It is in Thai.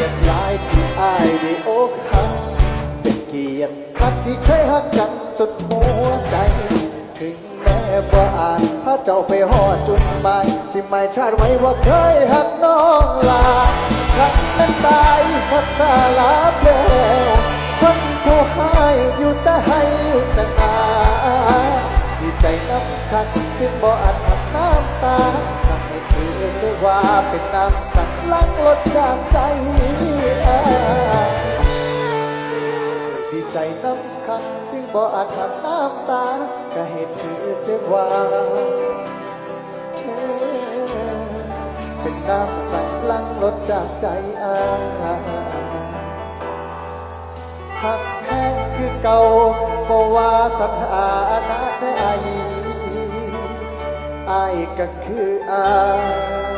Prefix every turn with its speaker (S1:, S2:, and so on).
S1: ยรติหลายที่อายได้อกหักเป็นเกียรติคักที่เคยหักกันสุดหัวใจ ถึงแม้ว่าอ่านพระเจ้าไปหอดจุดหมายสิไม่ชาติไว้ว่าเคยหักน้องลาคันนั้นตายพัดตาลาแล้วคนผู้ให้อยู่แต่ให้แต่นาดีใจน้ำคันขึ้นบ่อันน้ำน้ำตาทำให้ถือได้ว่าเป็นน้ำสักลังลดจากใจ ดีใจน้ำคันถึงบ่อาจหักน้ำตาก็เหตุคือเสียว่า เป็นน้ำสักลังลดจากใจอาหักแห้งคือเก่าบ่ว่าสถานะใดอายก็คืออาย